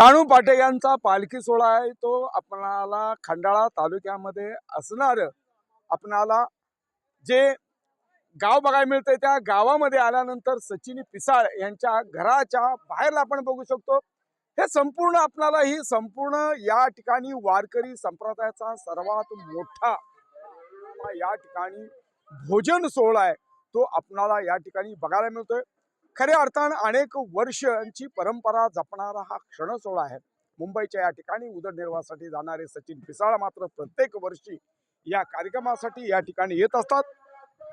काणू पाटे यांचा पालखी सोहळा आहे. तो आपणाला खंडाळा तालुक्यामध्ये असणार. आपणाला जे गाव बघायला मिळतंय त्या गावामध्ये आल्यानंतर सचिनी पिसाळ यांच्या घराच्या बाहेर आपण बघू शकतो. हे संपूर्ण आपणाला ही संपूर्ण या ठिकाणी वारकरी संप्रदायाचा सर्वात मोठा या ठिकाणी भोजन सोहळा आहे. तो आपणाला या ठिकाणी बघायला मिळतोय. खऱ्या अर्थानं अनेक वर्षांची परंपरा जपणारा हा क्षणसोहळा आहे. मुंबईच्या या ठिकाणी उदरनिर्वाहासाठी जाणारे सचिन पिसाळ मात्र प्रत्येक वर्षी या कार्यक्रमासाठी या ठिकाणी येत असतात.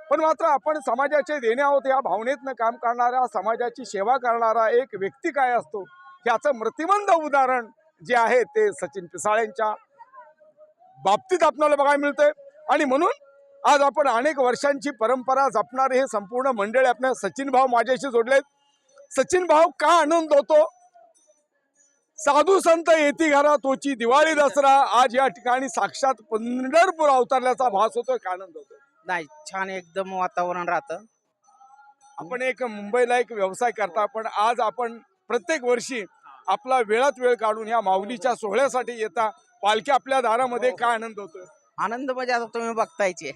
पण मात्र आपण समाजाचे देणे आहोत या भावनेतनं काम करणारा समाजाची सेवा करणारा एक व्यक्ती काय असतो? ह्याचं मृतिमंद उदाहरण जे आहे ते सचिन पिसाळ्यांच्या बाबतीत आपल्याला बघायला मिळतंय. आणि म्हणून आज आपण अनेक वर्षांची परंपरा जपणारे हे संपूर्ण मंडळी आपल्या सचिन भाऊ माझ्याशी जोडलेत. सचिन भाऊ का आनंद होतो? साधू संत येती घरा तोची दिवाळी दसरा आज या ठिकाणी साक्षात पंढरपूर अवतरल्याचा भास होतोय का आनंद होतो. नाही छान एकदम वातावरण राहतं. आपण एक मुंबईला एक व्यवसाय करता पण आज आपण प्रत्येक वर्षी आपला वेळात वेळ काढून या माऊलीच्या सोहळ्यासाठी येता. पालखी आपल्या दारामध्ये काय आनंद होतोय? आनंद म्हणजे आता तुम्ही बघतायचे.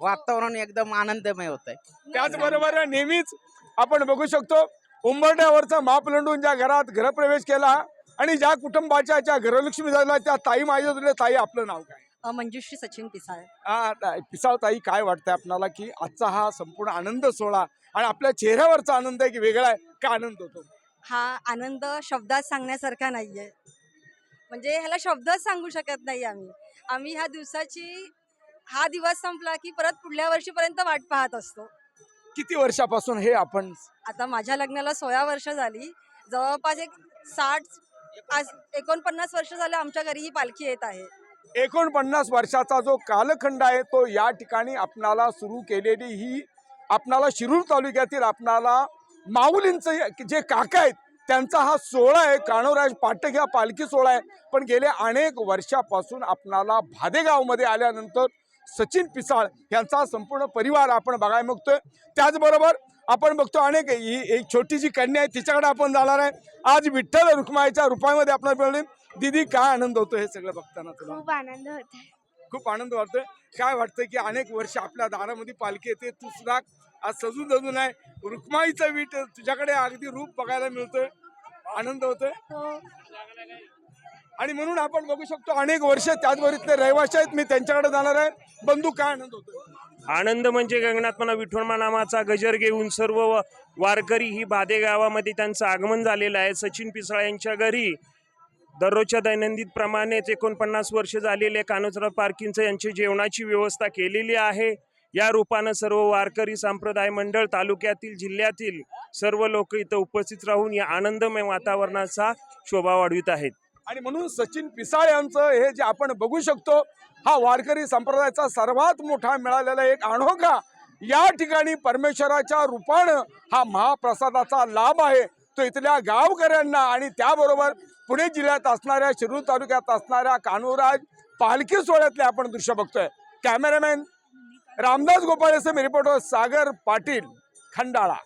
वातावरण एकदम आनंदमय होत आहे त्याचबरोबर नेहमीच आपण बघू शकतो उंबरट्यावरचा मापलंडून ज्या घरात घरप्रवेश केला आणि ज्या कुटुंबाच्या ज्या घरलक्ष्मी झाल्या त्या ताई माझ्या ताई आपलं नाव काय? अ, मंजुश्री सचिन पिसाळ. हा ताई- पिसाळ ताई काय वाटतंय आपल्याला की आजचा हा संपूर्ण आनंद सोहळा आणि आपल्या चेहऱ्यावरचा आनंद आहे की वेगळा आहे का आनंद होतो? हा आनंद शब्दात सांगण्यासारखा नाहीये. म्हणजे ह्याला शब्दच सांगू शकत नाही आम्ही. आम्ही ह्या दिवसाची हा दिवस संपला की परत पुढल्या वर्षीपर्यंत वाट पाहत असतो. किती वर्षापासून हे आपण आता माझ्या लग्नाला सोळा वर्ष झाली. जवळपास एक साठ एकोणपन्नास वर्ष झाले आमच्या घरी ही पालखी येत आहे. एकोणपन्नास वर्षाचा जो कालखंड आहे तो या ठिकाणी आपणाला सुरू केलेली ही आपणाला शिरूर तालुक्यातील आपणाला माऊलींचं जे काका आहेत त्यांचा हा सोहळा आहे. काणोराज पाटक हा पालखी सोहळा आहे. पण गेल्या अनेक वर्षापासून आपणाला भादेगावमध्ये आल्यानंतर सचिन पिसाळ यांचा संपूर्ण परिवार आपण बघायला बघतोय. त्याचबरोबर आपण बघतो अनेक ही एक छोटी जी कन्या आहे तिच्याकडे आपण जाणार आहे. आज विठ्ठल रुक्माईच्या रूपामध्ये आपल्याला मिळाली. दिदी काय आनंद होतो हे सगळं बघताना खूप आनंद होत खूप आनंद वाटतोय. काय वाटतं की अनेक वर्ष आपल्या दारामध्ये पालखी येते तू सुद्धा आज सजून जजून आहे. रुक्माईचं वीट तुझ्याकडे अगदी रूप बघायला मिळतोय. आनंद होतोय. हो. आणि म्हणून आपण बघू शकतो अनेक वर्ष त्याचबरोबर इथले रहिवासी आहेत. मी त्यांच्याकडे जाणार आहे. बंधू काय आनंद होतो आनंद म्हणजे गगनात्मना विठ्ठलमा नामाचा गजर घेऊन सर्व व- वारकरी ही बादे गावामध्ये त्यांचं आगमन झालेलं आहे. सचिन पिसाळ यांच्या घरी दररोजच्या दैनंदिन प्रमाणेच एकोणपन्नास वर्ष झालेले कानोजराव पार्किंगचं यांची जेवणाची व्यवस्था केलेली आहे. या रूपानं सर्व वारकरी संप्रदाय मंडळ तालुक्यातील जिल्ह्यातील सर्व लोक इथं उपस्थित राहून या आनंदमय वातावरणाचा शोभा वाढवित आहेत. आणि म्हणून सचिन पिसाळ यांचं हे जे आपण बघू शकतो हा वारकरी संप्रदायाचा सर्वात मोठा मिळालेला एक अणोखा या ठिकाणी परमेश्वराच्या रूपानं हा महाप्रसादाचा लाभ आहे. तो इथल्या गावकऱ्यांना आणि त्याबरोबर पुणे जिल्ह्यात असणाऱ्या शिरूर तालुक्यात असणाऱ्या कान्होराज पालखी सोहळ्यातले आपण दृश्य बघतोय. कॅमेरामॅन रामदास गोपाळेचे मी रिपोर्टर सागर पाटील खंडाळा.